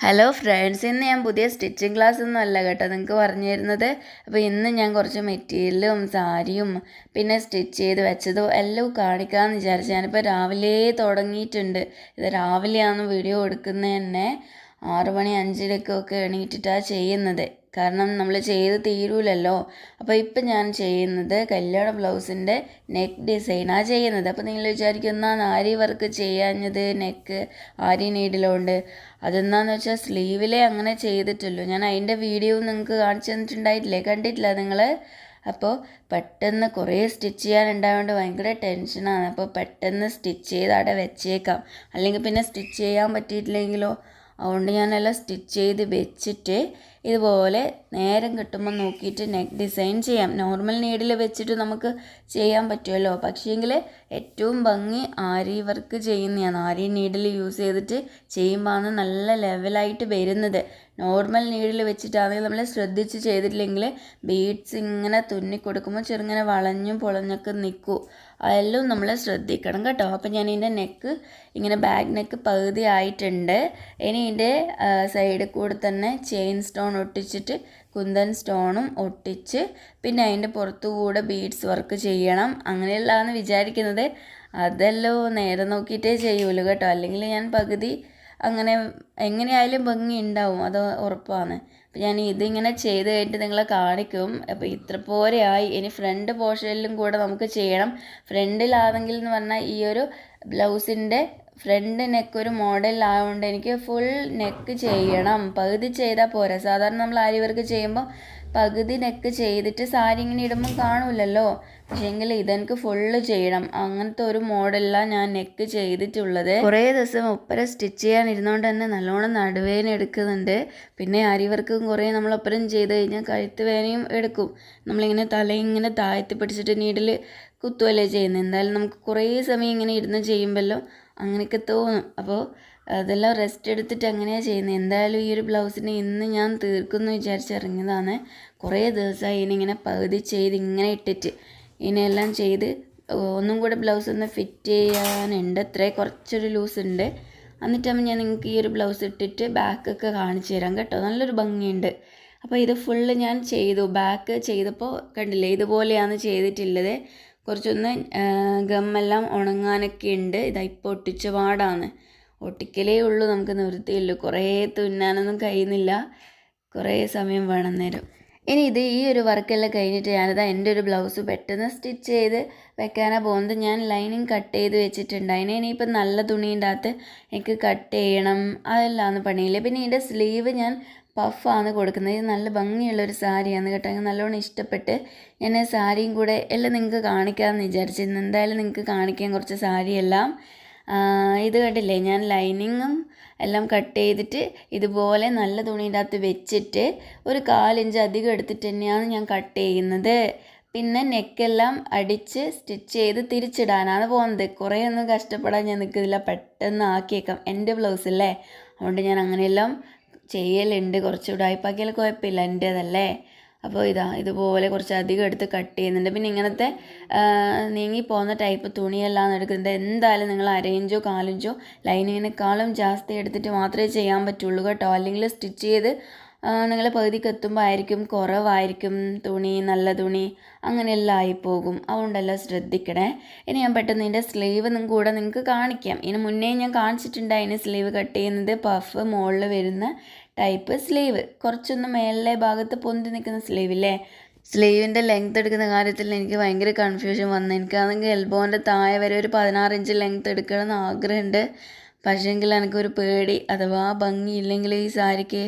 Hello friends ഇന്ന് ഞാൻ പുതിയ സ്റ്റിച്ചിങ് ക്ലാസ് ഒന്നും അല്ല കേട്ടോ നിങ്ങൾക്ക് പറഞ്ഞു തരുന്നത്. അപ്പോൾ ഇന്ന് ഞാൻ കുറച്ച് മെറ്റീരിയലും സാരിയും പിന്നെ സ്റ്റിച്ച് ചെയ്ത് വെച്ചതും എല്ലാം കാണിക്കാമെന്ന് വിചാരിച്ചു ഞാനിപ്പോൾ രാവിലെ തുടങ്ങിയിട്ടുണ്ട്. ഇത് രാവിലെയാണ് വീഡിയോ എടുക്കുന്നത് തന്നെ. ആറ് മണി അഞ്ചരക്കൊക്കെ എണീറ്റിട്ടാണ് ചെയ്യുന്നത്. കാരണം നമ്മൾ ചെയ്ത് തീരൂലല്ലോ. അപ്പോൾ ഇപ്പം ഞാൻ ചെയ്യുന്നത് കല്യാണ ബ്ലൗസിന്റെ നെക്ക് ഡിസൈനാണ് ചെയ്യുന്നത്. അപ്പോൾ നിങ്ങൾ വിചാരിക്കുന്ന ആരി വർക്ക് ചെയ്യാഞ്ഞത് നെക്ക് ആരി നീഡിലുണ്ട്. അതെന്താണെന്ന് വെച്ചാൽ സ്ലീവിലെ അങ്ങനെ ചെയ്തിട്ടുള്ളൂ. ഞാൻ അതിന്റെ വീഡിയോ നിങ്ങൾക്ക് കാണിച്ചു തന്നിട്ടുണ്ടായിട്ടില്ലേ? കണ്ടിട്ടില്ല നിങ്ങൾ? അപ്പോൾ പെട്ടെന്ന് കുറേ സ്റ്റിച്ച് ചെയ്യാനുണ്ടായതുകൊണ്ട് ഭയങ്കര ടെൻഷനാണ്. അപ്പോൾ പെട്ടെന്ന് സ്റ്റിച്ച് ചെയ്ത് അവിടെ വെച്ചേക്കാം. അല്ലെങ്കിൽ പിന്നെ സ്റ്റിച്ച് ചെയ്യാൻ പറ്റിയിട്ടില്ലെങ്കിലോ? അതുകൊണ്ട് ഞാനെല്ലാം സ്റ്റിച്ച് ചെയ്ത് വെച്ചിട്ട് ഇതുപോലെ നേരം കിട്ടുമ്പോൾ നോക്കിയിട്ട് നെക്ക് ഡിസൈൻ ചെയ്യാം. നോർമൽ നീഡിൽ വെച്ചിട്ട് നമുക്ക് ചെയ്യാൻ പറ്റുമല്ലോ. പക്ഷേങ്കിൽ ഏറ്റവും ഭംഗി ആരി വർക്ക് ചെയ്യുന്നതാണ് ആരി നീഡിൽ യൂസ് ചെയ്തിട്ട് ചെയ്യുമ്പോഴാണ് നല്ല ലെവലായിട്ട് വരുന്നത്. നോർമൽ നീഡിൽ വെച്ചിട്ടാണെങ്കിൽ നമ്മൾ ശ്രദ്ധിച്ച് ചെയ്തിട്ടില്ലെങ്കിൽ ബീഡ്സ് ഇങ്ങനെ തുന്നി കൊടുക്കുമ്പോൾ ചെറുങ്ങനെ വളഞ്ഞും പൊളഞ്ഞൊക്കെ നിൽക്കും. അതെല്ലാം നമ്മൾ ശ്രദ്ധിക്കണം കേട്ടോ. അപ്പം ഞാൻ ഇതിന്റെ നെക്ക് ഇങ്ങനെ ബാക്ക് നെക്ക് പകുതി ആയിട്ടുണ്ട് ഇനി ഇതിന്റെ സൈഡിൽ കൂടെ തന്നെ ചെയിൻ സ്റ്റോൺ ഒട്ടിച്ചിട്ട് കുന്തൻ സ്റ്റോണും ഒട്ടിച്ച് പിന്നെ അതിന്റെ പുറത്തുകൂടെ ബീഡ്സ് വർക്ക് ചെയ്യണം. അങ്ങനെയുള്ളതാണ് വിചാരിക്കുന്നത്. അതെല്ലോ നേരെ നോക്കിയിട്ടേ ചെയ്യുള്ളൂ കേട്ടോ. അല്ലെങ്കിൽ ഞാൻ പകുതി അങ്ങനെ എങ്ങനെയായാലും ഭംഗി ഉണ്ടാവും. അത് ഉറപ്പാണ്. അപ്പം ഞാൻ ഇതിങ്ങനെ ചെയ്ത് കഴിഞ്ഞിട്ട് നിങ്ങളെ കാണിക്കും. അപ്പോൾ ഇത്ര പോരെയായി. ഇനി ഫ്രണ്ട് പോർഷനിലും കൂടെ നമുക്ക് ചെയ്യണം. ഫ്രണ്ടിലാണെങ്കിൽ എന്ന് പറഞ്ഞാൽ ഈ ഒരു ബ്ലൗസിന്റെ ഫ്രണ്ട് നെക്ക് ഒരു മോഡൽ ആയതുകൊണ്ട് എനിക്ക് ഫുൾ നെക്ക് ചെയ്യണം. പകുതി ചെയ്താൽ പോരാ. സാധാരണ നമ്മൾ ആരി വർക്ക് ചെയ്യുമ്പോൾ പകുതി നെക്ക് ചെയ്തിട്ട് സാരി ഇങ്ങനെ ഇടുമ്പോൾ കാണൂലല്ലോ. പക്ഷേങ്കിൽ ഇതെനിക്ക് ഫുള്ള് ചെയ്യണം. അങ്ങനത്തെ ഒരു മോഡലാണ് ഞാൻ നെക്ക് ചെയ്തിട്ടുള്ളത്. കുറേ ദിവസം ഒപ്പരം സ്റ്റിച്ച് ചെയ്യാൻ ഇരുന്നുകൊണ്ട് തന്നെ നല്ലോണം നടുവേന എടുക്കുന്നുണ്ട്. പിന്നെ അരി വർക്കും കുറേ നമ്മൾ ഒപ്പരം ചെയ്ത് കഴിഞ്ഞാൽ കഴുത്ത് വേനയും എടുക്കും. നമ്മളിങ്ങനെ തല ഇങ്ങനെ താഴ്ത്തി പിടിച്ചിട്ട് നീഡിൽ കുത്തുവല്ലേ ചെയ്യുന്നത് എന്തായാലും നമുക്ക് കുറേ സമയം ഇങ്ങനെ ഇരുന്ന് ചെയ്യുമ്പല്ലോ അങ്ങനെയൊക്കെ തോന്നും. അപ്പോൾ അതെല്ലാം റെസ്റ്റ് എടുത്തിട്ട് അങ്ങനെയാണ് ചെയ്യുന്നത് എന്തായാലും ഈ ഒരു ബ്ലൗസിനെ ഇന്ന് ഞാൻ തീർക്കുമെന്ന് വിചാരിച്ചിറങ്ങിയതാണ് കുറേ ദിവസമായി ഇങ്ങനെ പകുതി ചെയ്ത് ഇങ്ങനെ ഇട്ടിട്ട് ഇനിയെല്ലാം ചെയ്ത് ഒന്നും കൂടെ ബ്ലൗസ് ഒന്ന് ഫിറ്റ് ചെയ്യാനുണ്ട്. അത്രേ കുറച്ചൊരു ലൂസ് ഉണ്ട്. എന്നിട്ടാകുമ്പോൾ ഞാൻ നിങ്ങൾക്ക് ഈ ഒരു ബ്ലൗസ് ഇട്ടിട്ട് ബാക്കൊക്കെ കാണിച്ചു തരാം കേട്ടോ. നല്ലൊരു ഭംഗിയുണ്ട്. അപ്പോൾ ഇത് ഫുള്ള് ഞാൻ ചെയ്തു. ബാക്ക് ചെയ്തപ്പോൾ കണ്ടില്ലേ ഇതുപോലെയാണ് ചെയ്തിട്ടുള്ളത്. കുറച്ചൊന്ന് ഗമ്മെല്ലാം ഉണങ്ങാനൊക്കെ ഉണ്ട്. ഇതാ ഇപ്പോൾ ഒട്ടിച്ച പാടാണ് ഒട്ടിക്കലേ ഉള്ളൂ നമുക്ക് നിവൃത്തിയുള്ളൂ കുറേ തുന്നാനൊന്നും കഴിയുന്നില്ല. കുറേ സമയം വേണം നേരം. ഇനി ഇത് ഈ ഒരു വർക്കെല്ലാം കഴിഞ്ഞിട്ട് ഞാനിതാ എന്റെ ഒരു ബ്ലൗസ് പെട്ടെന്ന് സ്റ്റിച്ച് ചെയ്ത് വെക്കാനാണ് പോകുന്നത്. ഞാൻ ലൈനിങ് കട്ട് ചെയ്ത് വെച്ചിട്ടുണ്ട്. അതിനെ ഇനിയിപ്പം നല്ല തുണീന്റെ അകത്ത് എനിക്ക് കട്ട് ചെയ്യണം അതെല്ലാമാണ് പണിയില്ല. പിന്നെ ഇതിന്റെ സ്ലീവ് ഞാൻ പഫാണ് കൊടുക്കുന്നത്. ഇത് നല്ല ഭംഗിയുള്ളൊരു സാരിയാണ് കേട്ടോ. എനിക്ക് നല്ലോണം ഇഷ്ടപ്പെട്ട് ഞാൻ സാരിയും കൂടെ എല്ലാം നിങ്ങൾക്ക് കാണിക്കാമെന്ന് വിചാരിച്ചിരുന്നു. എന്തായാലും നിങ്ങൾക്ക് കാണിക്കാൻ കുറച്ച് സാരിയെല്ലാം. ഇത് കണ്ടില്ലേ? ഞാൻ ലൈനിങ്ങും എല്ലാം കട്ട് ചെയ്തിട്ട് ഇതുപോലെ നല്ല തുണീന്റെ അകത്ത് വെച്ചിട്ട് ഒരു കാലിഞ്ച് അധികം എടുത്തിട്ട് തന്നെയാണ് ഞാൻ കട്ട് ചെയ്യുന്നത്. പിന്നെ നെക്കെല്ലാം അടിച്ച് സ്റ്റിച്ച് ചെയ്ത് തിരിച്ചിടാനാണ് പോകുന്നത്. കുറേ ഒന്നും കഷ്ടപ്പെടാൻ ഞാൻ നിൽക്കുന്നില്ല. പെട്ടെന്ന് ആക്കിയേക്കാം. എന്റെ ബ്ലൗസ് അല്ലേ? അതുകൊണ്ട് ഞാൻ അങ്ങനെയെല്ലാം ചെയ്യലുണ്ട്. കുറച്ച് ഉടായ്പാക്കിയാൽ കുഴപ്പമില്ല. എന്റേതല്ലേ? അപ്പോൾ ഇതാ ഇതുപോലെ കുറച്ച് അധികം എടുത്ത് കട്ട് ചെയ്യുന്നുണ്ട്. പിന്നെ ഇങ്ങനത്തെ നീങ്ങി പോകുന്ന ടൈപ്പ് തുണിയെല്ലാം എടുക്കുന്നത് എന്തായാലും നിങ്ങൾ അരയിഞ്ചോ കാലിഞ്ചോ ലൈനിങ്ങിനേക്കാളും ജാസ്തി എടുത്തിട്ട് മാത്രമേ ചെയ്യാൻ പറ്റുള്ളൂ കേട്ടോ. അല്ലെങ്കിൽ സ്റ്റിച്ച് ചെയ്ത് നിങ്ങൾ പകുതിക്ക് എത്തുമ്പോൾ ആയിരിക്കും കുറവായിരിക്കും തുണി നല്ല തുണി അങ്ങനെയെല്ലാം ആയിപ്പോകും. അതുകൊണ്ടെല്ലാം ശ്രദ്ധിക്കണേ. ഇനി ഞാൻ പെട്ടെന്ന് ഇതിന്റെ സ്ലീവ് നിങ്ങൾക്ക് കൂടെ നിങ്ങൾക്ക് കാണിക്കാം. ഇതിന് മുന്നേ ഞാൻ കാണിച്ചിട്ടുണ്ട് അതിന് സ്ലീവ് കട്ട് ചെയ്യുന്നത് പഫ് മുകളിൽ വരുന്ന ടൈപ്പ് സ്ലീവ് കുറച്ചൊന്ന് മേലിലെ ഭാഗത്ത് പൊന്തി നിൽക്കുന്ന സ്ലീവ് ഇല്ലേ സ്ലീവിന്റെ ലെങ്ത് എടുക്കുന്ന കാര്യത്തിൽ എനിക്ക് ഭയങ്കര കൺഫ്യൂഷൻ വന്നു. എനിക്കാണെങ്കിൽ എൽബോന്റെ താഴെ വരെ ഒരു പതിനാറ് ഇഞ്ച് ലെങ്ത് എടുക്കണമെന്ന് ആഗ്രഹമുണ്ട്. പക്ഷേങ്കിൽ എനിക്കൊരു പേടി. അഥവാ ഭംഗിയില്ലെങ്കിൽ ഈ സാരിക്ക്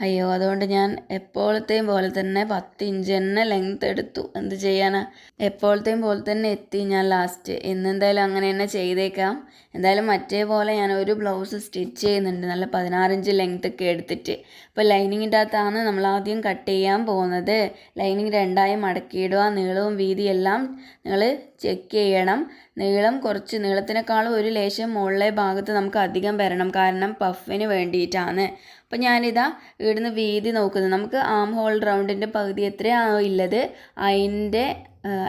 അയ്യോ അതുകൊണ്ട് ഞാൻ എപ്പോഴത്തെയും പോലെ തന്നെ പത്ത് ഇഞ്ച് തന്നെ ലെങ്ത് എടുത്തു. എന്ത് ചെയ്യാനാ? എപ്പോഴത്തെയും പോലെ തന്നെ എത്തി ഞാൻ ലാസ്റ്റ് ഇന്നെന്തായാലും അങ്ങനെ തന്നെ ചെയ്തേക്കാം. എന്തായാലും മറ്റേ പോലെ ഞാൻ ഒരു ബ്ലൗസ് സ്റ്റിച്ച് ചെയ്യുന്നുണ്ട്. നല്ല പതിനാറിഞ്ച് ലെങ്ത് ഒക്കെ എടുത്തിട്ട്. ഇപ്പോൾ ലൈനിങ്ങിന്റെ അകത്താണ് നമ്മൾ ആദ്യം കട്ട് ചെയ്യാൻ പോകുന്നത്. ലൈനിങ് രണ്ടായി മടക്കിയിടുക. നീളവും വീതിയെല്ലാം നിങ്ങൾ ചെക്ക് ചെയ്യണം. നീളം കുറച്ച് നീളത്തിനേക്കാളും ഒരു ലേശം മുകളിലെ ഭാഗത്ത് നമുക്ക് അധികം വരണം. കാരണം പഫിന് വേണ്ടിയിട്ടാണ്. അപ്പോൾ ഞാനിതാ ഇവിടുന്ന് വീതി നോക്കുന്നത് നമുക്ക് ആം ഹോൾ റൗണ്ടിന്റെ പകുതി എത്രയാണോ ഉള്ളത്? അതിന്റെ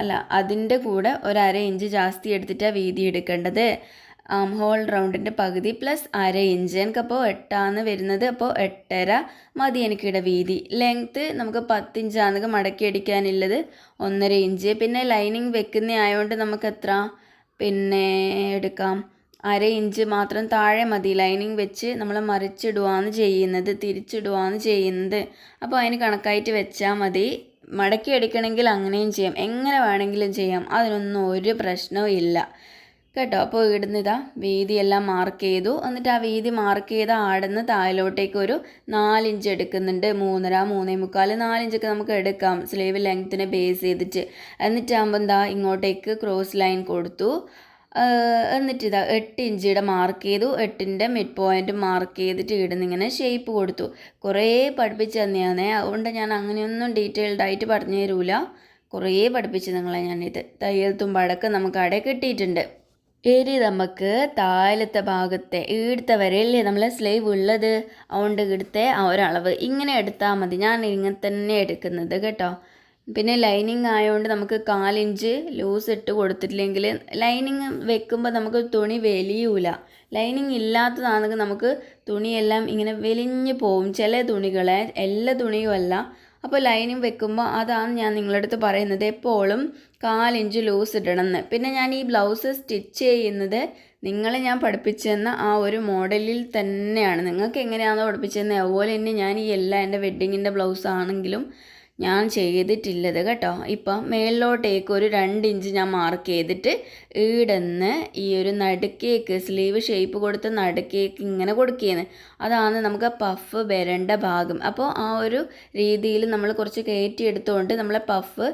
അല്ല അതിന്റെ കൂടെ ഒരു അര ഇഞ്ച് ജാസ്തി എടുത്തിട്ടാണ് വീതി എടുക്കേണ്ടത്. ആം ഹോൾ റൗണ്ടിന്റെ പകുതി പ്ലസ് അര ഇഞ്ച് എനിക്കപ്പോൾ എട്ടാന്ന് വരുന്നത് അപ്പോൾ എട്ടര മതി എനിക്കിവിടെ വീതി. ലെങ്ത്ത് നമുക്ക് പത്തിഞ്ചാണ് മടക്കി അടിക്കാനുള്ളത്. ഒന്നര ഇഞ്ച് പിന്നെ ലൈനിങ് വെക്കുന്ന ആയതുകൊണ്ട് നമുക്ക് എത്ര? പിന്നെ എടുക്കാം. അര ഇഞ്ച് മാത്രം താഴെ മതി. ലൈനിങ് വെച്ച് നമ്മൾ മറിച്ചിടുകയാണ് ചെയ്യുന്നത്. തിരിച്ചിടുകയാണ് ചെയ്യുന്നത്. അപ്പോൾ അതിന് കണക്കായിട്ട് വെച്ചാൽ മതി. മടക്കി എടുക്കണമെങ്കിൽ അങ്ങനെയും ചെയ്യാം. എങ്ങനെ വേണമെങ്കിലും ചെയ്യാം. അതിനൊന്നും ഒരു പ്രശ്നവും ഇല്ല. കേട്ടോ? അപ്പോൾ ഇവിടുന്ന് ഇതാ വീതിയെല്ലാം മാർക്ക് ചെയ്തു. എന്നിട്ട് ആ വീതി മാർക്ക് ചെയ്ത ആടുന്ന് താഴോട്ടേക്ക് ഒരു നാലിഞ്ച് എടുക്കുന്നുണ്ട്. മൂന്നര മൂന്നേ മുക്കാൽ നാലിഞ്ചൊക്കെ നമുക്ക് എടുക്കാം. സ്ലീവ് ലെങ്ത്തിനെ ബേസ് ചെയ്തിട്ട്. എന്നിട്ടാകുമ്പോൾ എന്താ ഇങ്ങോട്ടേക്ക് ക്രോസ് ലൈൻ കൊടുത്തു. എന്നിട്ട് ഇതാ എട്ട് ഇഞ്ചിയുടെ മാർക്ക് ചെയ്തു. എട്ടിന്റെ മിഡ് പോയിന്റ് മാർക്ക് ചെയ്തിട്ട് ഇടുന്ന ഇങ്ങനെ ഷേപ്പ് കൊടുത്തു. കുറേ പഠിപ്പിച്ച് തന്നെയാണ്. അതുകൊണ്ട് ഞാൻ അങ്ങനെയൊന്നും ഡീറ്റെയിൽഡ് ആയിട്ട് പറഞ്ഞു തരൂല. കുറേ പഠിപ്പിച്ച് നിങ്ങളെ ഞാനിത്. തയ്യൽ തുമ്പടക്കം നമുക്ക് അവിടെ കിട്ടിയിട്ടുണ്ട്. ഇനി നമുക്ക് താഴത്തെ ഭാഗത്തെ ഈടുത്ത വരെയല്ലേ നമ്മളെ സ്ലീവ് ഉള്ളത്? അതുകൊണ്ട് ഇവിടുത്തെ ഒരളവ് ഇങ്ങനെ എടുത്താൽ മതി. ഞാൻ ഇങ്ങനെ തന്നെ എടുക്കുന്നത് കേട്ടോ. പിന്നെ ലൈനിങ് ആയതുകൊണ്ട് നമുക്ക് കാലിഞ്ച് ലൂസ് ഇട്ട് കൊടുത്തിട്ടില്ലെങ്കിൽ ലൈനിങ് വെക്കുമ്പോൾ നമുക്ക് തുണി വലിയൂല. ലൈനിങ് ഇല്ലാത്തതാണെങ്കിൽ നമുക്ക് തുണിയെല്ലാം ഇങ്ങനെ വലിഞ്ഞു പോവും ചില തുണികളെ എല്ലാ തുണിയുമല്ല അപ്പോൾ ലൈനിങ് വെക്കുമ്പോൾ അതാണ് ഞാൻ നിങ്ങളുടെ അടുത്ത് പറയുന്നത് എപ്പോഴും കാലിഞ്ച് ലൂസ് ഇടണമെന്ന് പിന്നെ ഞാൻ ഈ ബ്ലൗസ് സ്റ്റിച്ച് ചെയ്യുന്നത് നിങ്ങളെ ഞാൻ പഠിപ്പിച്ചെന്ന ആ ഒരു മോഡലിൽ തന്നെയാണ്. നിങ്ങൾക്ക് എങ്ങനെയാണോ പഠിപ്പിച്ചതെന്ന് അതുപോലെ തന്നെ ഞാൻ ഈ എല്ലാ എന്റെ വെഡ്ഡിങ്ങിന്റെ ബ്ലൗസ് ആണെങ്കിലും ഞാൻ ചെയ്തിട്ടില്ലത് കേട്ടോ. ഇപ്പം മേളിലോട്ടേക്ക് ഒരു രണ്ട് ഇഞ്ച് ഞാൻ മാർക്ക് ചെയ്തിട്ട് ഈടന്ന് ഈ ഒരു നടുക്കേക്ക് സ്ലീവ് ഷേപ്പ് കൊടുത്ത് നടുക്കേക്ക് ഇങ്ങനെ കൊടുക്കുകയെന്ന് അതാണ് നമുക്ക് പഫ് വരേണ്ട ഭാഗം. അപ്പോൾ ആ ഒരു രീതിയിൽ നമ്മൾ കുറച്ച് കയറ്റി എടുത്തുകൊണ്ട് നമ്മളെ പഫ്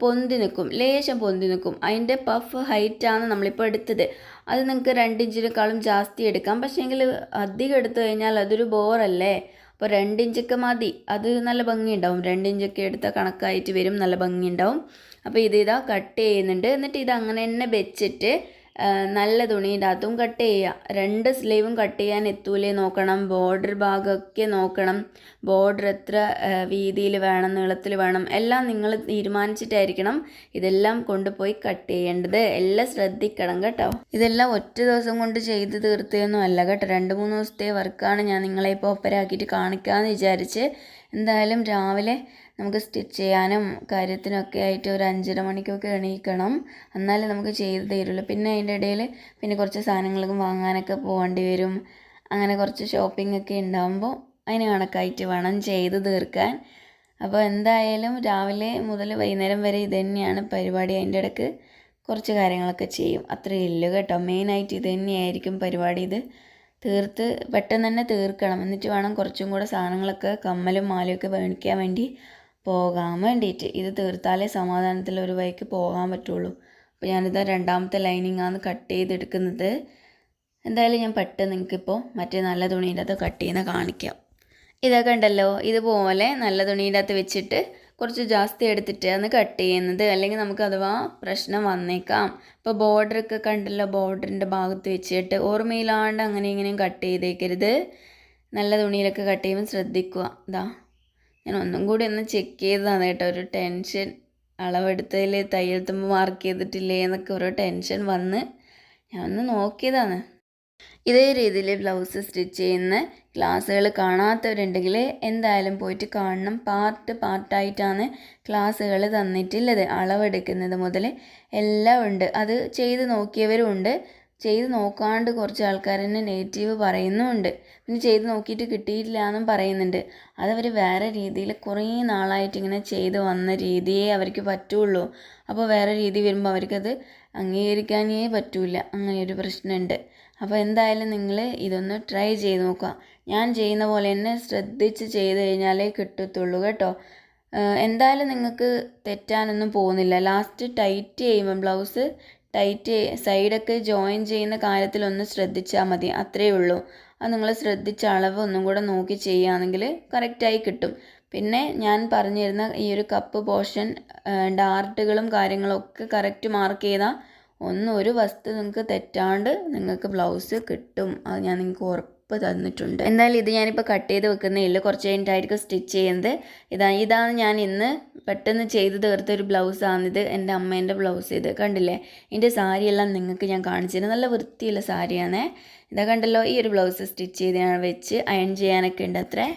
പൊന്തി നിൽക്കും ലേശം പൊന്തി നിൽക്കും അതിന്റെ പഫ് ഹൈറ്റാണ് നമ്മളിപ്പോൾ എടുത്തത്. അത് നിങ്ങൾക്ക് രണ്ട് ഇഞ്ചിനേക്കാളും ജാസ്തി എടുക്കാം. പക്ഷേങ്കിൽ അധികം എടുത്തു കഴിഞ്ഞാൽ അതൊരു ബോറല്ലേ അപ്പോൾ രണ്ടിഞ്ചൊക്കെ മതി. അത് നല്ല ഭംഗിയുണ്ടാവും. രണ്ടിഞ്ചൊക്കെ എടുത്ത കണക്കായിട്ട് വരും. നല്ല ഭംഗിയുണ്ടാവും. അപ്പോൾ ഇത് ഇതാ കട്ട് ചെയ്യുന്നുണ്ട്. എന്നിട്ട് ഇത് അങ്ങനെ തന്നെ വെച്ചിട്ട് നല്ല തുണീന്റെ അതും കട്ട് ചെയ്യുക രണ്ട് സ്ലീവും കട്ട് ചെയ്യാൻ എത്തൂലേ നോക്കണം. ബോർഡർ ഭാഗമൊക്കെ നോക്കണം. ബോർഡർ എത്ര വീതിയിൽ വേണം നീളത്തിൽ വേണം. എല്ലാം നിങ്ങൾ തീരുമാനിച്ചിട്ടായിരിക്കണം ഇതെല്ലാം കൊണ്ടുപോയി കട്ട് ചെയ്യേണ്ടത്. എല്ലാം ശ്രദ്ധിക്കണം കേട്ടോ. ഇതെല്ലാം ഒറ്റ ദിവസം കൊണ്ട് ചെയ്ത് തീർത്തതൊന്നും അല്ല കേട്ടോ. രണ്ട് മൂന്ന് ദിവസത്തെ വർക്കാണ് ഞാൻ നിങ്ങളെ ഇപ്പോൾ ഒപ്പരാക്കിയിട്ട് കാണിക്കാമെന്ന് വിചാരിച്ച്. എന്തായാലും രാവിലെ നമുക്ക് സ്റ്റിച്ച് ചെയ്യാനും കാര്യത്തിനൊക്കെ ആയിട്ട് ഒരു അഞ്ചര മണിക്കൊക്കെ എണീക്കണം. എന്നാലേ നമുക്ക് ചെയ്ത് തരുള്ളൂ. പിന്നെ അതിന്റെ ഇടയിൽ പിന്നെ കുറച്ച് സാധനങ്ങളൊക്കെ വാങ്ങാനൊക്കെ പോകേണ്ടി വരും. അങ്ങനെ കുറച്ച് ഷോപ്പിംഗ് ഒക്കെ ഉണ്ടാകുമ്പോൾ അതിന് കണക്കായിട്ട് വേണം ചെയ്ത് തീർക്കാൻ. അപ്പോൾ എന്തായാലും രാവിലെ മുതൽ വൈകുന്നേരം വരെ ഇത് തന്നെയാണ് പരിപാടി. അതിന്റെ ഇടയ്ക്ക് കുറച്ച് കാര്യങ്ങളൊക്കെ ചെയ്യും. അത്രയേ ഉള്ളൂ കേട്ടോ. മെയിനായിട്ട് ഇത് തന്നെയായിരിക്കും പരിപാടി. ഇത് തീർത്ത് പെട്ടെന്ന് തന്നെ തീർക്കണം. എന്നിട്ട് വേണം കുറച്ചും കൂടെ സാധനങ്ങളൊക്കെ കമ്മലും മാലയൊക്കെ മേടിക്കാൻ വേണ്ടി പോകാൻ വേണ്ടിയിട്ട് ഇത് തീർത്താലേ സമാധാനത്തിൽ ഒരു വഴിക്ക് പോകാൻ പറ്റുള്ളൂ. അപ്പോൾ ഞാനിത് രണ്ടാമത്തെ ലൈനിങ് ആണ് കട്ട് ചെയ്തെടുക്കുന്നത്. എന്തായാലും ഞാൻ പെട്ടെന്ന് നിങ്ങൾക്കിപ്പോൾ മറ്റേ നല്ല തുണീന്റെ അകത്ത് കട്ട് ചെയ്യുന്ന കാണിക്കാം. ഇതൊക്കെ ഉണ്ടല്ലോ ഇതുപോലെ നല്ല തുണീന്റെ അകത്ത് വെച്ചിട്ട് കുറച്ച് ജാസ്തി എടുത്തിട്ട് അന്ന് കട്ട് ചെയ്യുന്നത്. അല്ലെങ്കിൽ നമുക്ക് അഥവാ പ്രശ്നം വന്നേക്കാം. ഇപ്പോൾ ബോർഡറൊക്കെ കണ്ടല്ലോ ബോർഡറിന്റെ ഭാഗത്ത് വെച്ചിട്ട് ഓർമ്മയിലാണ്ട് അങ്ങനെ ഇങ്ങനെയും കട്ട് ചെയ്തേക്കരുത്. നല്ല തുണിയിലൊക്കെ കട്ട് ചെയ്യുമ്പോൾ ശ്രദ്ധിക്കുക. ഇതാ. ഞാൻ ഒന്നും കൂടി ഒന്ന് ചെക്ക് ചെയ്തതാണ് കേട്ടോ. ഒരു ടെൻഷൻ അളവെടുത്തതിൽ തയ്യൽ തുമ്പ് മാർക്ക് ചെയ്തിട്ടില്ലേ എന്നൊക്കെ ഓരോ ടെൻഷൻ വന്ന് ഞാൻ ഒന്ന് നോക്കിയതാണ്. ഇതേ രീതിയിൽ ബ്ലൗസ് സ്റ്റിച്ച് ചെയ്യുന്ന ക്ലാസ്സുകൾ കാണാത്തവരുണ്ടെങ്കിൽ എന്തായാലും പോയിട്ട് കാണണം. പാർട്ട് പാർട്ടായിട്ടാണ് ക്ലാസ്സുകൾ തന്നിട്ടുള്ളത്. അളവെടുക്കുന്നത് മുതൽ എല്ലാം ഉണ്ട്. അത് ചെയ്ത് നോക്കിയവരും ഉണ്ട്. ചെയ്ത് നോക്കാണ്ട് കുറച്ച് ആൾക്കാർ തന്നെ നെഗറ്റീവ് പറയുന്നുമുണ്ട്. പിന്നെ ചെയ്ത് നോക്കിയിട്ട് കിട്ടിയിട്ടില്ല എന്നും പറയുന്നുണ്ട്. അതവർ വേറെ രീതിയിൽ കുറേ നാളായിട്ട് ഇങ്ങനെ ചെയ്ത് വന്ന രീതിയേ അവർക്ക് പറ്റുള്ളൂ. അപ്പോൾ വേറെ രീതി വരുമ്പോൾ അവർക്കത് അംഗീകരിക്കാനേ പറ്റൂല. അങ്ങനെയൊരു പ്രശ്നമുണ്ട്. അപ്പോൾ എന്തായാലും നിങ്ങൾ ഇതൊന്ന് ട്രൈ ചെയ്ത് നോക്കുക. ഞാൻ ചെയ്യുന്ന പോലെ തന്നെ ശ്രദ്ധിച്ച് ചെയ്ത് കഴിഞ്ഞാലേ കിട്ടത്തുള്ളൂ കേട്ടോ. എന്തായാലും നിങ്ങൾക്ക് തെറ്റാനൊന്നും പോകുന്നില്ല. ലാസ്റ്റ് ടൈറ്റ് ചെയ്യുമ്പോൾ ബ്ലൗസ് ടൈറ്റ് സൈഡൊക്കെ ജോയിൻ ചെയ്യുന്ന കാര്യത്തിലൊന്ന് ശ്രദ്ധിച്ചാൽ മതി. അത്രയേ ഉള്ളൂ. അത് നിങ്ങൾ ശ്രദ്ധിച്ച അളവ് ഒന്നും കൂടെ നോക്കി ചെയ്യുകയാണെങ്കിൽ കറക്റ്റായി കിട്ടും. പിന്നെ ഞാൻ പറഞ്ഞു തരുന്ന ഈ ഒരു കപ്പ് പോർഷൻ ഡാർട്ടുകളും കാര്യങ്ങളൊക്കെ കറക്റ്റ് മാർക്ക് ചെയ്താൽ ഒന്നും ഒരു വസ്തു നിങ്ങൾക്ക് തെറ്റാണ്ട് നിങ്ങൾക്ക് ബ്ലൗസ് കിട്ടും. അത് ഞാൻ നിങ്ങൾക്ക് ഉറപ്പ് ഉപ്പ് തന്നിട്ടുണ്ട്. എന്തായാലും ഇത് ഞാനിപ്പോൾ കട്ട് ചെയ്ത് വെക്കുന്നേ ഇല്ല കുറച്ച് കഴിഞ്ഞിട്ടായിരിക്കും സ്റ്റിച്ച് ചെയ്യുന്നത്. ഇതാ ഇതാണ് ഞാൻ ഇന്ന് പെട്ടെന്ന് ചെയ്ത് തീർത്തൊരു ബ്ലൗസാണിത് എന്റെ അമ്മേന്റെ ബ്ലൗസ് ഇത്. കണ്ടില്ലേ? എന്റെ സാരിയെല്ലാം നിങ്ങൾക്ക് ഞാൻ കാണിച്ചിരുന്നു നല്ല വൃത്തിയുള്ള സാരിയാണേ. ഇതാ കണ്ടല്ലോ ഈ ഒരു ബ്ലൗസ് സ്റ്റിച്ച് ചെയ്ത് ഞാൻ വെച്ച് അയൺ ചെയ്യാനൊക്കെ ഉണ്ട് അത്രേ.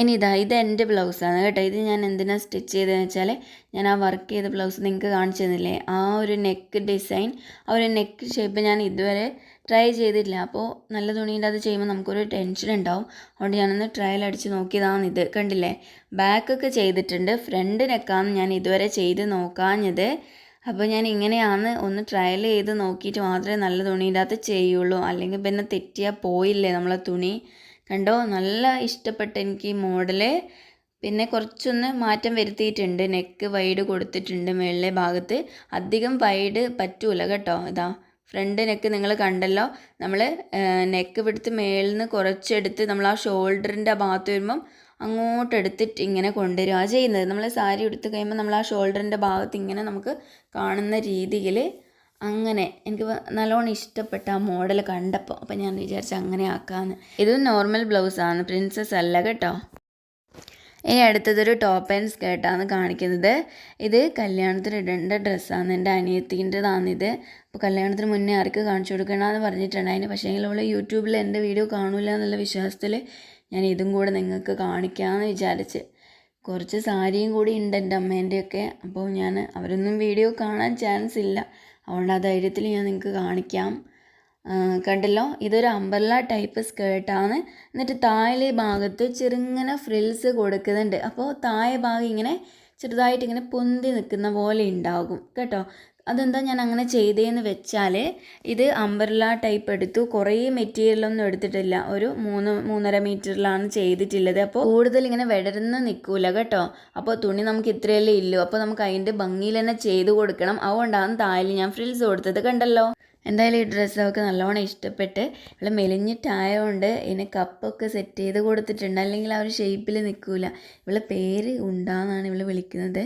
ഇനി ഇതാ ഇത് എന്റെ ബ്ലൗസാണ് കേട്ടോ. ഇത് ഞാൻ എന്തിനാണ് സ്റ്റിച്ച് ചെയ്തതെന്ന് വെച്ചാൽ ഞാൻ ആ വർക്ക് ചെയ്ത ബ്ലൗസ് നിങ്ങൾക്ക് കാണിച്ചു തന്നില്ലേ? ആ ഒരു നെക്ക് ഡിസൈൻ ആ ഒരു നെക്ക് ഷേപ്പ് ഞാൻ ഇതുവരെ ട്രൈ ചെയ്തില്ല. അപ്പോൾ നല്ല തുണീന്റെ അത് ചെയ്യുമ്പോൾ നമുക്കൊരു ടെൻഷൻ ഉണ്ടാവും. അതുകൊണ്ട് ഞാനൊന്ന് ട്രയൽ അടിച്ച് നോക്കിയതാണ് ഇത്. കണ്ടില്ലേ? ബാക്കൊക്കെ ചെയ്തിട്ടുണ്ട്. ഫ്രണ്ട് ഞാൻ ഇതുവരെ ചെയ്ത് നോക്കാഞ്ഞത്. അപ്പോൾ ഞാൻ ഇങ്ങനെയാണ് ഒന്ന് ട്രയൽ ചെയ്ത് നോക്കിയിട്ട് മാത്രമേ നല്ല തുണീന്റെ അകത്ത് ചെയ്യുള്ളൂ. അല്ലെങ്കിൽ പിന്നെ തെറ്റിയാൽ പോയില്ലേ നമ്മളെ തുണി? കണ്ടോ? നല്ല ഇഷ്ടപ്പെട്ട എനിക്ക് ഈ മോഡൽ പിന്നെ കുറച്ചൊന്ന് മാറ്റം വരുത്തിയിട്ടുണ്ട്. നെക്ക് വൈഡ് കൊടുത്തിട്ടുണ്ട് മുകളിലെ ഭാഗത്ത്. അധികം വൈഡ് പറ്റൂല കേട്ടോ. ഇതാ. ഫ്രണ്ട് നെക്ക് നിങ്ങൾ കണ്ടല്ലോ. നമ്മൾ നെക്ക് പിടുത്ത് മേളിൽ നിന്ന് കുറച്ചെടുത്ത് നമ്മൾ ആ ഷോൾഡറിന്റെ ആ ഭാഗത്ത് വരുമ്പം അങ്ങോട്ട് എടുത്തിട്ട് ഇങ്ങനെ കൊണ്ടുവരിക. ചെയ്യുന്നത്. നമ്മൾ സാരി എടുത്ത് കഴിയുമ്പോൾ നമ്മൾ ആ ഷോൾഡറിന്റെ ഭാഗത്ത് ഇങ്ങനെ നമുക്ക് കാണുന്ന രീതിയിൽ അങ്ങനെ എനിക്ക് നല്ലോണം ഇഷ്ടപ്പെട്ട ആ മോഡൽ കണ്ടപ്പോൾ അപ്പം ഞാൻ വിചാരിച്ചു അങ്ങനെ ആക്കാമെന്ന് ഇത് നോർമൽ ബ്ലൗസാണ്. പ്രിൻസസ് അല്ല കേട്ടോ. ഇനി അടുത്തതൊരു ടോപ്പ് ആൻഡ് സ്കേർട്ടാണ് കാണിക്കുന്നത്. ഇത് കല്യാണത്തിന് ഇടേണ്ട ഡ്രസ്സാണ് എന്റെ അനിയത്തിന്റെതാണിത് അപ്പോൾ കല്യാണത്തിന് മുന്നേ ആർക്ക് കാണിച്ചു കൊടുക്കണമെന്ന് പറഞ്ഞിട്ടുണ്ടായിരുന്നു പക്ഷേ അവൾ യൂട്യൂബിൽ എന്റെ വീഡിയോ കാണില്ല എന്നുള്ള വിശ്വാസത്തിൽ ഞാൻ ഇതും കൂടെ നിങ്ങൾക്ക് കാണിക്കാമെന്ന് വിചാരിച്ച്. കുറച്ച് സാരിയും കൂടി ഉണ്ട് എന്റെ അമ്മേന്റെയൊക്കെ അപ്പോൾ ഞാൻ അവരൊന്നും വീഡിയോ കാണാൻ ചാൻസ് ഇല്ല. അതുകൊണ്ട് ആ ധൈര്യത്തിൽ ഞാൻ നിങ്ങൾക്ക് കാണിക്കാം. കണ്ടല്ലോ? ഇതൊരു അമ്പർല ടൈപ്പ് സ്കേർട്ടാണ് എന്നിട്ട് താഴെ ഭാഗത്ത് ചെറുങ്ങനെ ഫ്രിൽസ് കൊടുക്കുന്നുണ്ട്. അപ്പോൾ താഴെ ഭാഗം ഇങ്ങനെ ചെറുതായിട്ട് ഇങ്ങനെ പൊന്തി നിൽക്കുന്ന പോലെ ഉണ്ടാകും. കേട്ടോ? അതെന്താ ഞാൻ അങ്ങനെ ചെയ്തതെന്ന് വെച്ചാൽ ഇത് അമ്പർല ടൈപ്പ് എടുത്തു. കുറേ മെറ്റീരിയലൊന്നും എടുത്തിട്ടില്ല. ഒരു മൂന്ന് മൂന്നര മീറ്ററിലാണ് ചെയ്തിട്ടുള്ളത്. അപ്പോൾ കൂടുതൽ ഇങ്ങനെ വിടർന്ന് നിൽക്കൂല. കേട്ടോ? അപ്പോൾ തുണി നമുക്ക് ഇത്രയല്ലേ ഇല്ലൂ അപ്പോൾ നമുക്ക് അതിന്റെ ഭംഗിയിൽ തന്നെ ചെയ്ത് കൊടുക്കണം. അതുകൊണ്ടാണ് താഴെ ഞാൻ ഫ്രിൽസ് കൊടുത്തത്. കണ്ടല്ലോ? എന്തായാലും ഈ ഡ്രസ്സ് അവൾക്ക് നല്ലോണം ഇഷ്ടപ്പെട്ട് ഇവൾ മെലിഞ്ഞിട്ടായതുകൊണ്ട് ഇതിന് കപ്പൊക്കെ സെറ്റ് ചെയ്ത് കൊടുത്തിട്ടുണ്ട്. അല്ലെങ്കിൽ ആ ഒരു ഷേപ്പിൽ നിൽക്കില്ല ഇവളെ പേര് ഉണ്ടാന്നാണ് ഇവൾ വിളിക്കുന്നത്.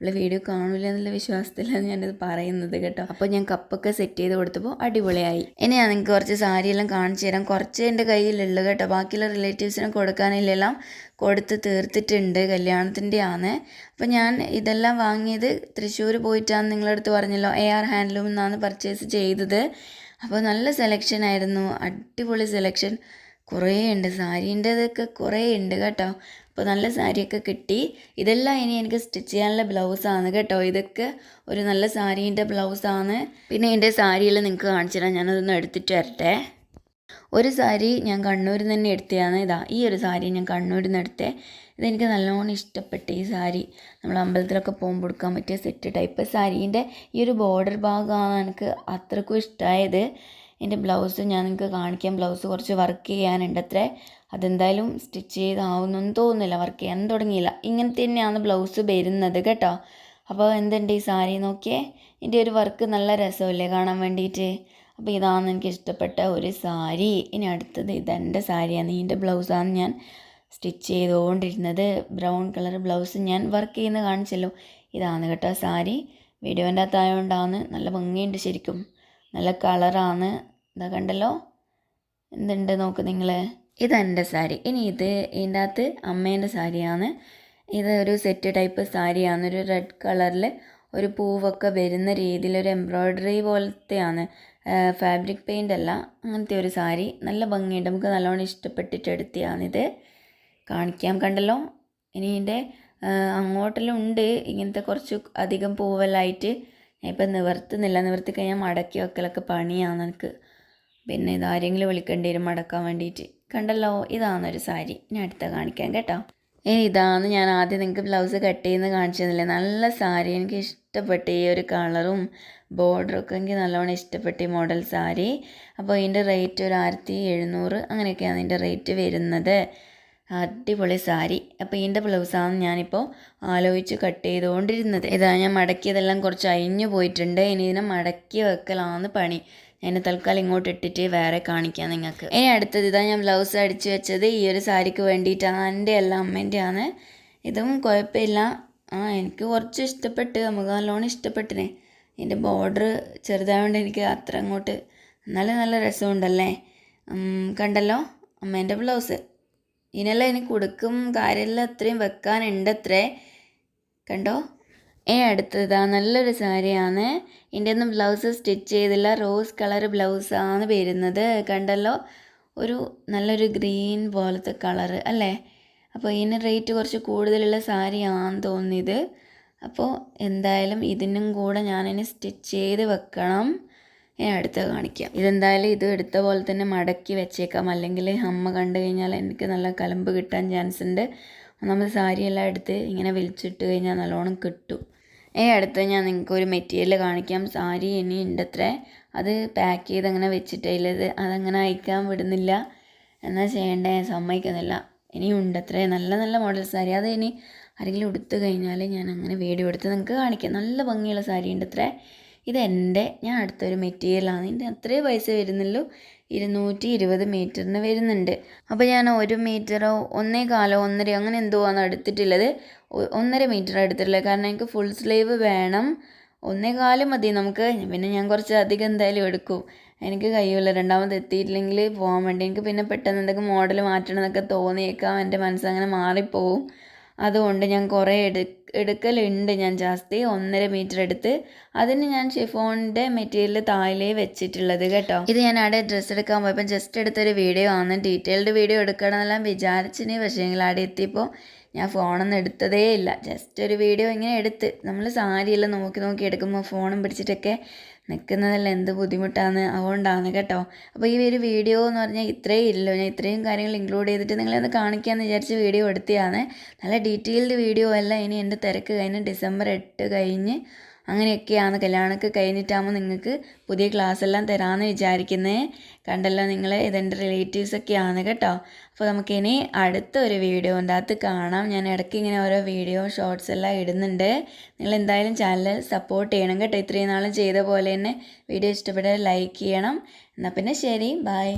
ഇവളെ വീഡിയോ കാണില്ല എന്നുള്ള വിശ്വാസത്തിലാണ് ഞാനിത് പറയുന്നത് കേട്ടോ. അപ്പോൾ ഞാൻ കപ്പൊക്കെ സെറ്റ് ചെയ്ത് കൊടുത്തപ്പോൾ അടിപൊളിയായി. ഇനി ഞാൻ നിങ്ങൾക്ക് കുറച്ച് സാരിയെല്ലാം കാണിച്ചു തരാം. കുറച്ച് എന്റെ കയ്യിലുള്ളൂ കേട്ടോ. ബാക്കിയുള്ള റിലേറ്റീവ്സിന് കൊടുക്കാനില്ലെല്ലാം കൊടുത്ത് തീർത്തിട്ടുണ്ട്. കല്യാണത്തിന്റെ ആണ് അപ്പോൾ ഞാൻ ഇതെല്ലാം വാങ്ങിയത് തൃശ്ശൂർ പോയിട്ടാണ് നിങ്ങളടുത്ത് പറഞ്ഞല്ലോ. എ ആർ ഹാൻഡ്ലൂം എന്നാണ് പർച്ചേസ് ചെയ്തത്. അപ്പോൾ നല്ല സെലക്ഷൻ ആയിരുന്നു. അടിപൊളി സെലക്ഷൻ കുറേ ഉണ്ട് സാരീന്റെതൊക്കെ കുറേ ഉണ്ട് കേട്ടോ. അപ്പോൾ നല്ല സാരിയൊക്കെ കിട്ടി. ഇതെല്ലാം ഇനി എനിക്ക് സ്റ്റിച്ച് ചെയ്യാനുള്ള ബ്ലൗസാണ് കേട്ടോ. ഇതൊക്കെ ഒരു നല്ല സാരീന്റെ ബ്ലൗസാണ്. പിന്നെ എന്റെ സാരിയിൽ നിങ്ങൾക്ക് കാണിച്ചു തരാം. ഞാനതൊന്ന് എടുത്തിട്ട് വരട്ടെ. ഒരു സാരി ഞാൻ കണ്ണൂരിൽ നിന്ന് തന്നെ എടുത്തതാണ്. ഇതാ ഈ ഒരു സാരി ഞാൻ കണ്ണൂരിൽ നിന്ന് എടുത്തേ. ഇതെനിക്ക് നല്ലോണം ഇഷ്ടപ്പെട്ട് ഈ സാരി. നമ്മൾ അമ്പലത്തിലൊക്കെ പോകുമ്പോൾ കൊടുക്കാൻ പറ്റിയ സെറ്റ് ടൈപ്പ് സാരീന്റെ ഈ ഒരു ബോർഡർ ഭാഗമാണ് എനിക്ക് അത്രക്കും ഇഷ്ടമായത്. എന്റെ ബ്ലൗസ് ഞാൻ നിങ്ങൾക്ക് കാണിക്കാം. ബ്ലൗസ് കുറച്ച് വർക്ക് ചെയ്യാനുണ്ട് അത്രേ അതെന്തായാലും സ്റ്റിച്ച് ചെയ്താവുന്നൊന്നും തോന്നുന്നില്ല വർക്ക് ചെയ്യാൻ തുടങ്ങിയില്ല. ഇങ്ങനത്തെ തന്നെയാണ് ബ്ലൗസ് വരുന്നത് കേട്ടോ. അപ്പോൾ എന്തുണ്ട് ഈ സാരി നോക്കിയേ? ഇതിന്റെ ഒരു വർക്ക് നല്ല രസമല്ലേ കാണാൻ വേണ്ടിയിട്ട്? അപ്പോൾ ഇതാണ് എനിക്ക് ഇഷ്ടപ്പെട്ട ഒരു സാരി. ഇനി അടുത്തത് ഇതെന്റെ സാരിയാണ്. ഇതിന്റെ ബ്ലൗസാണ് ഞാൻ സ്റ്റിച്ച് ചെയ്തുകൊണ്ടിരുന്നത്. ബ്രൗൺ കളർ ബ്ലൗസ് ഞാൻ വർക്ക് ചെയ്യുന്ന കാണിച്ചല്ലോ. ഇതാണ് കേട്ടോ സാരി. വീഡിയോന്റെ അകത്തായതുകൊണ്ടാണ് നല്ല ഭംഗിയുണ്ട് ശരിക്കും. നല്ല കളറാണ് ഇതാ കണ്ടല്ലോ? എന്തുണ്ട് നോക്ക് നിങ്ങൾ ഇതെന്റെ സാരി. ഇനി ഇത് ഇതിന്റെ അകത്ത് അമ്മേന്റെ സാരിയാണ്. ഇത് ഒരു സെറ്റ് ടൈപ്പ് സാരിയാണ്. ഒരു റെഡ് കളറിൽ ഒരു പൂവൊക്കെ വരുന്ന രീതിയിൽ ഒരു എംബ്രോയ്ഡറി പോലത്തെയാണ്. ഫാബ്രിക് പെയിന്റ് അല്ല. അങ്ങനത്തെ ഒരു സാരി. നല്ല ഭംഗിയുണ്ട്. നമുക്ക് നല്ലോണം ഇഷ്ടപ്പെട്ടിട്ട് എടുത്തതാണിത്. കാണിക്കാം കണ്ടല്ലോ. ഇനി ഇതിന്റെ അങ്ങോട്ടെല്ലാം ഉണ്ട് ഇങ്ങനത്തെ കുറച്ച് അധികം പൂവെല്ലായിട്ട് ഞാൻ ഇപ്പം നിവർത്തുന്നില്ല. നിവർത്തി കഴിഞ്ഞാൽ മടക്കി വെക്കലൊക്കെ പണിയാണ് എനിക്ക്. പിന്നെ ഇതാരെങ്കിലും വിളിക്കേണ്ടി വരും. മടക്കാൻ വേണ്ടിയിട്ട്. കണ്ടല്ലോ ഇതാണൊരു സാരി. ഞാൻ അടുത്ത കാണിക്കാം കേട്ടോ. ഏ ഇതാണ് ഞാൻ ആദ്യം നിങ്ങൾക്ക് ബ്ലൗസ് കട്ട് ചെയ്യുന്ന കാണിച്ചു തന്നില്ലേ നല്ല സാരി. എനിക്ക് ഇഷ്ടപ്പെട്ട ഈ ഒരു കളറും ബോർഡറൊക്കെ എനിക്ക് നല്ലോണം ഇഷ്ടപ്പെട്ട ഈ മോഡൽ സാരി. അപ്പോൾ ഇതിന്റെ റേറ്റ് ഒരു ആയിരത്തി എഴുന്നൂറ് അങ്ങനെയൊക്കെയാണ് ഇതിന്റെ റേറ്റ് വരുന്നത്. അടിപൊളി സാരി. അപ്പോൾ ഇതിന്റെ ബ്ലൗസാണ് ഞാനിപ്പോൾ ആലോചിച്ച് കട്ട് ചെയ്തുകൊണ്ടിരുന്നത്. ഇതാ ഞാൻ മടക്കിയതെല്ലാം കുറച്ച് അഴിഞ്ഞു പോയിട്ടുണ്ട്. ഇനി ഇതിനെ മടക്കി വെക്കലാണ് പണി. ഞാൻ തൽക്കാലം ഇങ്ങോട്ട് ഇട്ടിട്ട് വേറെ കാണിക്കാം നിങ്ങൾക്ക്. ഇനി അടുത്തത് ഇതാ ഞാൻ ബ്ലൗസ് അടിച്ച് വെച്ചത്. ഈ ഒരു സാരിക്ക് വേണ്ടിയിട്ടാണ്. എന്റെ അല്ല അമ്മേന്റെ ആണ് ഇതും കുഴപ്പമില്ല. ആ എനിക്ക് കുറച്ച് ഇഷ്ടപ്പെട്ട് നമുക്ക് നല്ലോണം ഇഷ്ടപ്പെട്ടിനെ. ഇതിന്റെ ബോർഡർ ചെറുതായതുകൊണ്ട് എനിക്ക് അത്ര അങ്ങോട്ട് നല്ല നല്ല രസമുണ്ടല്ലേ? കണ്ടല്ലോ? അമ്മേന്റെ ബ്ലൗസ് ഇതിനെല്ലാം ഇനി കൊടുക്കും? കാര്യമെല്ലാം അത്രയും വെക്കാനുണ്ട് അത്രേ കണ്ടോ? ഏ അടുത്തതാ. നല്ലൊരു സാരിയാണ്. ഇതിന്റെ ഒന്നും ബ്ലൗസ് സ്റ്റിച്ച് ചെയ്തില്ല റോസ് കളർ ബ്ലൗസാണ് വരുന്നത്. കണ്ടല്ലോ? ഒരു നല്ലൊരു ഗ്രീൻ പോലത്തെ കളറ് അല്ലേ? അപ്പോൾ ഇതിന് റേറ്റ് കുറച്ച് കൂടുതലുള്ള സാരിയാണെന്ന് തോന്നിയത് അപ്പോൾ എന്തായാലും ഇതിനും കൂടെ ഞാനിനി സ്റ്റിച്ച് ചെയ്ത് വെക്കണം. ഞാൻ അടുത്ത് കാണിക്കാം. ഇതെന്തായാലും ഇത് എടുത്ത പോലെ തന്നെ മടക്കി വെച്ചേക്കാം. അല്ലെങ്കിൽ അമ്മ കണ്ടു കഴിഞ്ഞാൽ എനിക്ക് നല്ല കലമ്പ് കിട്ടാൻ ചാൻസ് ഉണ്ട്. നമ്മൾ സാരിയെല്ലാം എടുത്ത് ഇങ്ങനെ വലിച്ചിട്ട് കഴിഞ്ഞാൽ നല്ലോണം കിട്ടും. ഏ അടുത്ത് ഞാൻ നിങ്ങൾക്ക് ഒരു മെറ്റീരിയൽ കാണിക്കാം. സാരി ഇനി ഉണ്ട് അത്രേ അത് പാക്ക് ചെയ്ത് അങ്ങനെ വെച്ചിട്ടില്ലത് അതങ്ങനെ അയക്കാൻ വിടുന്നില്ല. എന്നാൽ ചെയ്യണ്ടേ? സമ്മതിക്കുന്നില്ല. ഇനിയും ഉണ്ട് അത്രേ നല്ല നല്ല മോഡൽ സാരി. അത് ഇനി ആരെങ്കിലും ഉടുത്തു കഴിഞ്ഞാൽ ഞാൻ അങ്ങനെ വീഡിയോ എടുത്ത് നിങ്ങൾക്ക് കാണിക്കാം. നല്ല ഭംഗിയുള്ള സാരി ഉണ്ട് അത്രേ ഇത് എന്റെ ഞാൻ അടുത്തൊരു മെറ്റീരിയലാണ്. ഇതിന്റെ അത്രേ പൈസ വരുന്നുള്ളൂ. ഇരുന്നൂറ്റി ഇരുപത് മീറ്ററിന് വരുന്നുണ്ട്. അപ്പോൾ ഞാൻ ഒരു മീറ്ററോ ഒന്നേ കാലോ ഒന്നര അങ്ങനെ എന്തോ ആണ് എടുത്തിട്ടുള്ളത്. ഒന്നര മീറ്റർ എടുത്തിട്ടുള്ളത്. കാരണം എനിക്ക് ഫുൾ സ്ലീവ് വേണം. ഒന്നേ കാൽ മതി നമുക്ക്. പിന്നെ ഞാൻ കുറച്ച് അധികം എന്തായാലും എടുക്കും. എനിക്ക് കഴിയില്ല രണ്ടാമത് എത്തിയിട്ടില്ലെങ്കിൽ പോകാൻ വേണ്ടി. എനിക്ക് പിന്നെ പെട്ടെന്ന് എന്തൊക്കെ മോഡൽ മാറ്റണം എന്നൊക്കെ തോന്നിയേക്കാം. എന്റെ മനസ്സങ്ങനെ മാറിപ്പോവും. അതുകൊണ്ട് ഞാൻ കുറേ എടു എടുക്കലുണ്ട് ഞാൻ ജാസ്തി ഒന്നര മീറ്റർ എടുത്ത്. അതിന് ഞാൻ ഷിഫോണിന്റെ മെറ്റീരിയൽ താഴെ വെച്ചിട്ടുള്ളത് കേട്ടോ. ഇത് ഞാൻ അവിടെ ഡ്രസ്സ് എടുക്കാൻ പോയപ്പോൾ ജസ്റ്റ് എടുത്തൊരു വീഡിയോ ആണ്. ഡീറ്റെയിൽഡ് വീഡിയോ എടുക്കണമെന്നെല്ലാം വിചാരിച്ചിന് പക്ഷേ എങ്കിൽ അവിടെ എത്തിയപ്പോൾ ഞാൻ ഫോണൊന്നും എടുത്തതേ ഇല്ല ജസ്റ്റ് ഒരു വീഡിയോ ഇങ്ങനെ എടുത്ത്. നമ്മൾ സാരിയെല്ലാം നോക്കി നോക്കി എടുക്കുമ്പോൾ ഫോണും പിടിച്ചിട്ടൊക്കെ നിൽക്കുന്നതെല്ലാം എന്ത് ബുദ്ധിമുട്ടാണ്? അതുകൊണ്ടാണ് കേട്ടോ. അപ്പോൾ ഈ ഒരു വീഡിയോ എന്ന് പറഞ്ഞാൽ ഇത്രയും ഇല്ലല്ലോ ഞാൻ ഇത്രയും കാര്യങ്ങൾ ഇൻക്ലൂഡ് ചെയ്തിട്ട് നിങ്ങളെ ഒന്ന് കാണിക്കാമെന്ന് വിചാരിച്ച് വീഡിയോ എടുത്തതാണ്. നല്ല ഡീറ്റെയിൽഡ് വീഡിയോ അല്ല. ഇനി എന്റെ തിരക്ക് കഴിഞ്ഞ് ഡിസംബർ എട്ട് കഴിഞ്ഞ് അങ്ങനെയൊക്കെയാണ് കല്യാണമൊക്കെ കഴിഞ്ഞിട്ടാകുമ്പോൾ നിങ്ങൾക്ക് പുതിയ ക്ലാസ് എല്ലാം തരാമെന്ന് വിചാരിക്കുന്നത് കണ്ടല്ലോ നിങ്ങൾ ഇതെന്റെ റിലേറ്റീവ്സ് ഒക്കെയാണ് കേട്ടോ. അപ്പോൾ നമുക്കിനി അടുത്ത ഒരു വീഡിയോ ഉണ്ടാകത്ത് കാണാം. ഞാൻ ഇടയ്ക്ക് ഇങ്ങനെ ഓരോ വീഡിയോ ഷോർട്സ് എല്ലാം ഇടുന്നുണ്ട്. നിങ്ങൾ എന്തായാലും ചാനൽ സപ്പോർട്ട് ചെയ്യണം കേട്ടോ. ഇത്രയും നാളും ചെയ്ത പോലെ തന്നെ വീഡിയോ ഇഷ്ടപ്പെട്ടാൽ ലൈക്ക് ചെയ്യണം. എന്നാൽ പിന്നെ ശരി. ബൈ